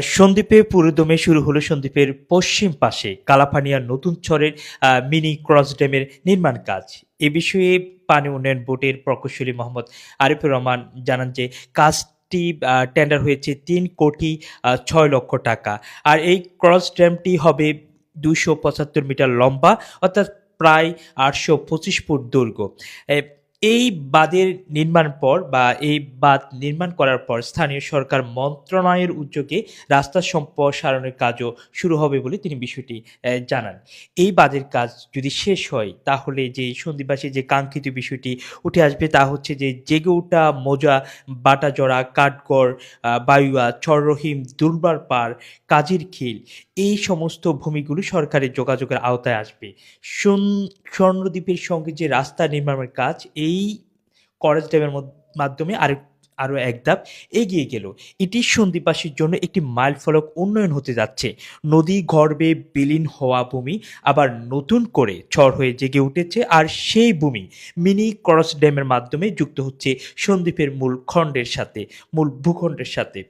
সন্দ্বীপে পুরোদমে শুরু হলো সন্দ্বীপের পশ্চিম পাশে কালাপানিয়ার নতুন চরের মিনি ক্রস ড্যামের নির্মাণ কাজ। এ বিষয়ে পানি উন্নয়ন বোর্ডের প্রকৌশলী মোহাম্মদ আরিফুর রহমান জানান যে আহ, টেন্ডার হয়েছে তিন কোটি ছয় লক্ষ টাকা। আর এই ক্রস ড্যামটি হবে দুশো পঁচাত্তর মিটার লম্বা অর্থাৎ প্রায় আটশো পঁচিশ ফুট দৈর্ঘ্য। এই বাঁধের নির্মাণ পর বা এই বাঁধ নির্মাণ করার পর স্থানীয় সরকার মন্ত্রণালয়ের উদ্যোগে রাস্তা সম্প্রসারণের কাজও শুরু হবে বলে তিনি বিষয়টি জানান। এই বাঁধের কাজ যদি শেষ হয়, তাহলে যে সন্ধিবাসী যে কাঙ্ক্ষিত বিষয়টি উঠে আসবে তা হচ্ছে যে জেগে ওঠা মোজা, বাটাজড়া, কাঠগড় বায়ুয়া, চররহিম দুর্বার পাড় কাজির খিল, এই সমস্ত ভূমিগুলো সরকারের যোগাযোগের আওতায় আসবে। স্বর্ণদ্বীপের সঙ্গে যে রাস্তা নির্মাণের কাজ, এই করেজ ড্যামের মাধ্যমে আরেক আরও এক ধাপ এগিয়ে গেল। এটি সন্ধিবাসীর জন্য একটি মাইল ফলক উন্নয়ন হতে যাচ্ছে। নদী গর্বে বিলীন হওয়া ভূমি আবার নতুন করে চর হয়ে জেগে উঠেছে আর সেই ভূমি মিনি ক্রস ড্যামের মাধ্যমে যুক্ত হচ্ছে সন্দ্বীপের মূল খণ্ডের সাথে, মূল ভূখণ্ডের সাথে।